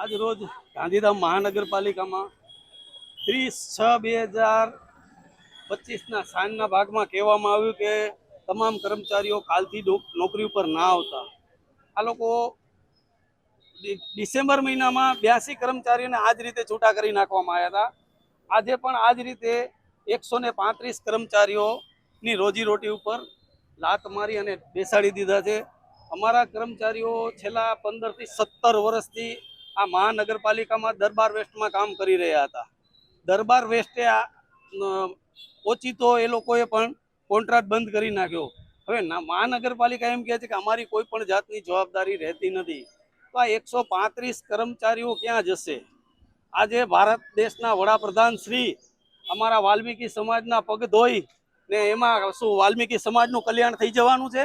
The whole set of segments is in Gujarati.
આજ રોજ ગાંધીધામ મહાનગરપાલિકામાં ત્રીસ છ બે હજાર પચીસના સાંજના ભાગમાં કહેવામાં આવ્યું કે તમામ કર્મચારીઓ કાલથી નોકરી ઉપર ના આવતા. આ લોકો ડિસેમ્બર મહિનામાં બ્યાસી કર્મચારીઓને આ જ રીતે છૂટા કરી નાખવામાં આવ્યા હતા. આજે પણ આ જ રીતે એકસો ને પાંત્રીસ કર્મચારીઓની રોજીરોટી ઉપર લાત મારી અને બેસાડી દીધા છે. અમારા કર્મચારીઓ છેલ્લા પંદરથી સત્તર વર્ષથી આ મહાનગરપાલિકામાં દરબાર વેસ્ટમાં કામ કરી રહ્યા હતા. દરબાર વેસ્ટે આ ઓછી ઓચિતો એ લોકોએ પણ કોન્ટ્રાક્ટ બંધ કરી નાખ્યો. હવે મહાનગરપાલિકા એમ કહે છે કે અમારી કોઈ પણ જાતની જવાબદારી રહેતી નથી. તો આ એકસો કર્મચારીઓ ક્યાં જશે? આજે ભારત દેશના વડાપ્રધાન શ્રી અમારા વાલ્મીકી સમાજના પગ ધોઈ ને એમાં શું, વાલ્મીકી સમાજનું કલ્યાણ થઈ જવાનું છે?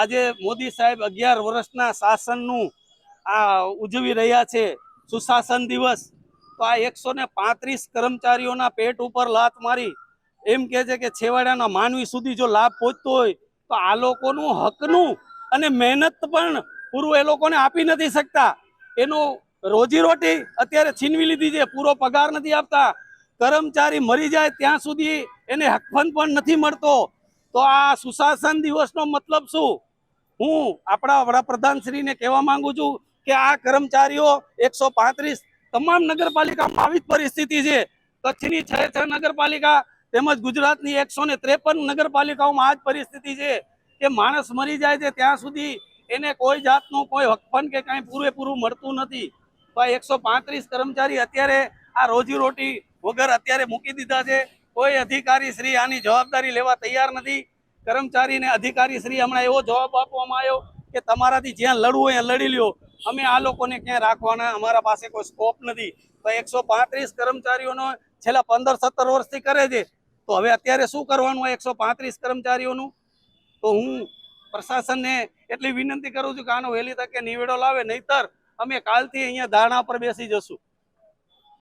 આજે મોદી સાહેબ અગિયાર વર્ષના શાસનનું આ ઉજવી રહ્યા છે. સુશાસન દિવસ. તો આ એકસો ને પાંત્રીસ કર્મચારીઓના પેટ ઉપર લાત મારી. એમ કે છે કે છેવાડાના માનવી સુધી જો લાભ પહોંચતો હોય, તો આ લોકોનું હકનું અને મહેનત પણ પૂરું એ લોકોને આપી નથી શકતા. એનું રોજીરોટી અત્યારે છીનવી લીધી છે. પૂરો પગાર નથી આપતા. કર્મચારી મરી જાય ત્યાં સુધી એને હકફંદ પણ નથી મળતો. તો આ સુશાસન દિવસનો મતલબ શું? હું આપણા વડાપ્રધાનશ્રીને કહેવા માંગુ છું કે આ કર્મચારીઓ એકસો તમામ નગરપાલિકામાં આવી પરિસ્થિતિ છે. કચ્છની છ છ નગરપાલિકા તેમજ ગુજરાતની એકસો નગરપાલિકાઓમાં આ જ પરિસ્થિતિ છે કે માણસ મરી જાય છે ત્યાં સુધી એને કોઈ જાતનું કોઈ હકફન કે કાંઈ પૂરેપૂરું મળતું નથી. તો આ એકસો કર્મચારી અત્યારે આ રોજીરોટી વગર અત્યારે મૂકી દીધા છે. કોઈ અધિકારી શ્રી આની જવાબદારી લેવા તૈયાર નથી. કર્મચારીને અધિકારી શ્રી હમણાં એવો જવાબ આપવામાં આવ્યો કે તમારાથી જ્યાં લડવું હોય લડી લ્યો. અમે આ લોકોને ક્યાં રાખવાના, અમારા પાસે કોઈ સ્કોપ નથી. તો એકસો પાંત્રીસ કર્મચારીઓનો છેલ્લા પંદર, સત્તર વર્ષથી કરે છે. તો હવે અત્યારે શું કરવાનું હોય એકસો પાંત્રીસ કર્મચારીઓનું? તો હું પ્રશાસનને એટલી વિનંતી કરું છું કે આનો વહેલી તકે નિવેડો લાવે, નહીતર અમે કાલથી અહીંયા ધારણા પર બેસી જશું.